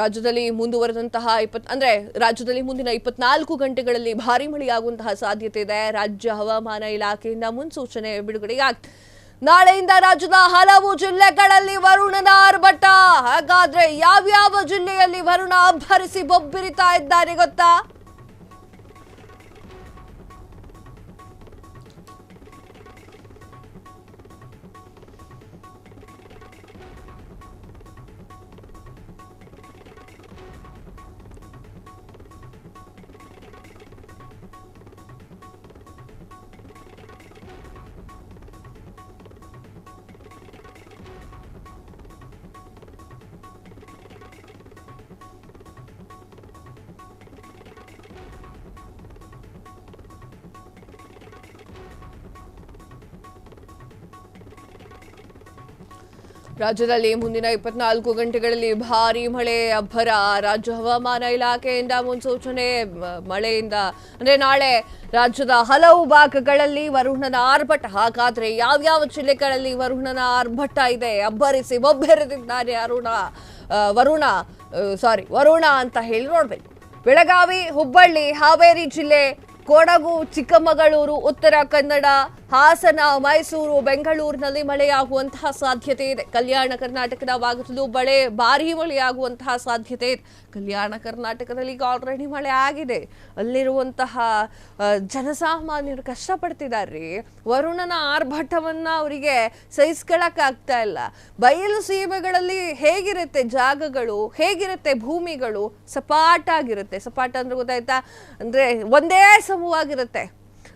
ರಾಜ್ಯದಲ್ಲಿ ಮುಂದುವರೆದಂತಹ ಇಪ್ಪತ್, ಅಂದ್ರೆ ರಾಜ್ಯದಲ್ಲಿ ಮುಂದಿನ ಇಪ್ಪತ್ನಾಲ್ಕು ಗಂಟೆಗಳಲ್ಲಿ ಭಾರಿ ಮಳೆಯಾಗುವಂತಹ ಸಾಧ್ಯತೆ ಇದೆ. ರಾಜ್ಯ ಹವಾಮಾನ ಇಲಾಖೆಯಿಂದ ಮುನ್ಸೂಚನೆ ಬಿಡುಗಡೆಯಾಗಿದೆ. ನಾಳೆಯಿಂದ ರಾಜ್ಯದ ಹಲವು ಜಿಲ್ಲೆಗಳಲ್ಲಿ ವರುಣನ ಆರ್ಭಟ. ಹಾಗಾದ್ರೆ ಯಾವ್ಯಾವ ಜಿಲ್ಲೆಯಲ್ಲಿ ವರುಣ ಅಬ್ಬರಿಸಿ ಬೊಬ್ಬಿರಿತಾ ಇದ್ದಾರೆ ಗೊತ್ತಾ? ರಾಜ್ಯದಲ್ಲಿ ಮುಂದಿನ ಇಪ್ಪತ್ನಾಲ್ಕು ಗಂಟೆಗಳಲ್ಲಿ ಭಾರಿ ಮಳೆ, ಅಬ್ಬರ. ರಾಜ್ಯ ಹವಾಮಾನ ಇಲಾಖೆಯಿಂದ ಮುನ್ಸೂಚನೆ, ಮಳೆಯಿಂದ, ಅಂದ್ರೆ ನಾಳೆ ರಾಜ್ಯದ ಹಲವು ಭಾಗಗಳಲ್ಲಿ ವರುಣನ ಆರ್ಭಟ. ಹಾಗಾದ್ರೆ ಯಾವ್ಯಾವ ಜಿಲ್ಲೆಗಳಲ್ಲಿ ವರುಣನ ಆರ್ಭಟ ಇದೆ? ಅಬ್ಬರಿಸಿ ಒಬ್ಬೆರೆದಿದ್ದಾರೆ ಅರುಣ ವರುಣ ಸಾರಿ ವರುಣ ಅಂತ ಹೇಳಿ ನೋಡ್ಬೇಕು. ಬೆಳಗಾವಿ, ಹುಬ್ಬಳ್ಳಿ, ಹಾವೇರಿ ಜಿಲ್ಲೆ ಕೊಡಗು, ಚಿಕ್ಕಮಗಳೂರು, ಉತ್ತರ ಕನ್ನಡ, ಹಾಸನ, ಮೈಸೂರು, ಬೆಂಗಳೂರಿನಲ್ಲಿ ಮಳೆಯಾಗುವಂತಹ ಸಾಧ್ಯತೆ ಇದೆ. ಕಲ್ಯಾಣ ಕರ್ನಾಟಕದ ಭಾಗದಲ್ಲೂ ಮಳೆ ಭಾರಿ ಮಳೆಯಾಗುವಂತಹ ಸಾಧ್ಯತೆ ಇದೆ. ಕಲ್ಯಾಣ ಕರ್ನಾಟಕದಲ್ಲಿ ಈಗ ಆಲ್ರೆಡಿ ಮಳೆ ಆಗಿದೆ. ಅಲ್ಲಿರುವಂತಹ ಜನಸಾಮಾನ್ಯರು ಕಷ್ಟಪಡ್ತಿದ್ದಾರೆ ವರುಣನ ಆರ್ಭಟವನ್ನು ಅವರಿಗೆ ಸಹಿಸ್ಕೊಳ್ಳೋಕ್ಕಾಗ್ತಾ ಇಲ್ಲ. ಬಯಲು ಸೀಮೆಗಳಲ್ಲಿ ಹೇಗಿರುತ್ತೆ ಜಾಗಗಳು, ಹೇಗಿರುತ್ತೆ ಭೂಮಿಗಳು? ಸಪಾಟಾಗಿರುತ್ತೆ. ಸಪಾಟ ಅಂದ್ರೆ ಗೊತ್ತಾಯ್ತಾ? ಅಂದ್ರೆ ಒಂದೇ ಸಮವಾಗಿರುತ್ತೆ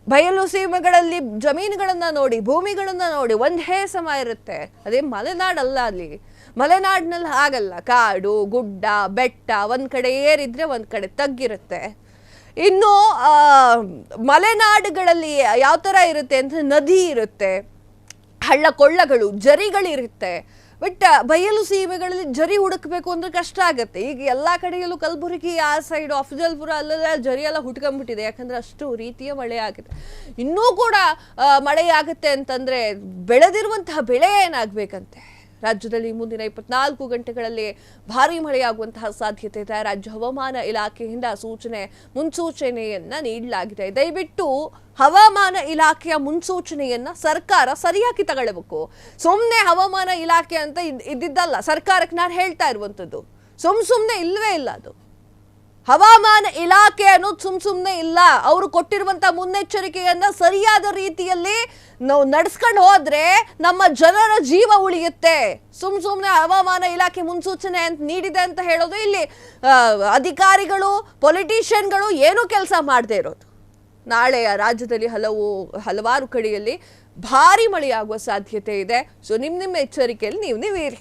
ಬಯಲು ಸೀಮೆಗಳಲ್ಲಿ ಜಮೀನುಗಳನ್ನ ನೋಡಿ, ಭೂಮಿಗಳನ್ನ ನೋಡಿ ಒಂದೇ ಸಮ ಇರುತ್ತೆ. ಅದೇ ಮಲೆನಾಡಲ್ಲ ಅಲ್ಲಿ. ಮಲೆನಾಡಿನಲ್ಲಿ ಹಾಗಲ್ಲ. ಕಾಡು, ಗುಡ್ಡ, ಬೆಟ್ಟ ಒಂದ್ ಕಡೆ ಏರಿದ್ರೆ ಒಂದ್ ಕಡೆ ತಗ್ಗಿರುತ್ತೆ. ಇನ್ನು ಮಲೆನಾಡುಗಳಲ್ಲಿ ಯಾವ ಥರ ಇರುತ್ತೆ ಅಂದರೆ ನದಿ ಇರುತ್ತೆ. ಹಳ್ಳ ಕೊಳ್ಳಗಳು ಜರಿಗಳಿರುತ್ತೆ. ಬಟ್ ಬಯಲು ಸೀಮೆಗಳಲ್ಲಿ ಜರಿ ಹುಡುಕಬೇಕು ಅಂದ್ರೆ ಕಷ್ಟ ಆಗುತ್ತೆ. ಈಗ ಎಲ್ಲಾ ಕಡೆಯಲ್ಲೂ ಕಲಬುರಗಿ ಆ ಸೈಡ್ ಅಫಜಲ್ಪುರ ಅಲ್ಲೆಲ್ಲ ಜರಿ ಎಲ್ಲ ಹುಟ್ಕೊಂಡ್ಬಿಟ್ಟಿದೆ ಯಾಕಂದ್ರೆ ಅಷ್ಟು ರೀತಿಯ ಮಳೆ ಆಗಿದೆ ಇನ್ನೂ ಕೂಡ ಮಳೆಯಾಗುತ್ತೆ ಅಂತಂದ್ರೆ ಬೆಳೆದಿರುವಂತಹ ಬೆಳೆ ಏನಾಗಬೇಕಂತೆ? ರಾಜ್ಯದಲ್ಲಿ ಮುಂದಿನ ಇಪ್ಪತ್ನಾಲ್ಕು ಗಂಟೆಗಳಲ್ಲಿ ಭಾರಿ ಮಳೆಯಾಗುವಂತಹ ಸಾಧ್ಯತೆ ಇದೆ. ರಾಜ್ಯ ಹವಾಮಾನ ಇಲಾಖೆಯಿಂದ ಸೂಚನೆ, ಮುನ್ಸೂಚನೆಯನ್ನ ನೀಡಲಾಗಿದೆ. ದಯವಿಟ್ಟು ಹವಾಮಾನ ಇಲಾಖೆಯ ಮುನ್ಸೂಚನೆಯನ್ನ ಸರ್ಕಾರ ಸರಿಯಾಗಿ ತಗೊಳ್ಬೇಕು. ಸುಮ್ಮನೆ ಹವಾಮಾನ ಇಲಾಖೆ ಅಂತ ಇದ್- ಇದ್ದಿದ್ದಲ್ಲ. ಸರ್ಕಾರಕ್ಕೆ ನಾನು ಹೇಳ್ತಾ ಇರುವಂಥದ್ದು ಸುಮ್ ಸುಮ್ಮನೆ ಇಲ್ಲವೇ ಇಲ್ಲ ಅದು. ಹವಾಮಾನ ಇಲಾಖೆ ಅನ್ನೋದು ಸುಮ್ ಸುಮ್ನೆ ಇಲ್ಲ. ಅವರು ಕೊಟ್ಟಿರುವಂತ ಮುನ್ನೆಚ್ಚರಿಕೆಯನ್ನ ಸರಿಯಾದ ರೀತಿಯಲ್ಲಿ ನಾವು ನಡ್ಸ್ಕೊಂಡು ಹೋದ್ರೆ ನಮ್ಮ ಜನರ ಜೀವ ಉಳಿಯುತ್ತೆ. ಸುಮ್ ಸುಮ್ನೆ ಹವಾಮಾನ ಇಲಾಖೆ ಮುನ್ಸೂಚನೆ ಅಂತ ನೀಡಿದೆ ಅಂತ ಹೇಳೋದು ಇಲ್ಲಿ ಅಧಿಕಾರಿಗಳು, ಪೊಲಿಟಿಷಿಯನ್ಗಳು ಏನೂ ಕೆಲಸ ಮಾಡದೇ ಇರೋದು. ನಾಳೆಯ ರಾಜ್ಯದಲ್ಲಿ ಹಲವು, ಹಲವಾರು ಕಡೆಯಲ್ಲಿ ಭಾರಿ ಮಳೆಯಾಗುವ ಸಾಧ್ಯತೆ ಇದೆ. ಸೊ ನಿಮ್ಮ ನಿಮ್ಮ ಎಚ್ಚರಿಕೆಯಲ್ಲಿ ನೀವು ನೀವಿರಿ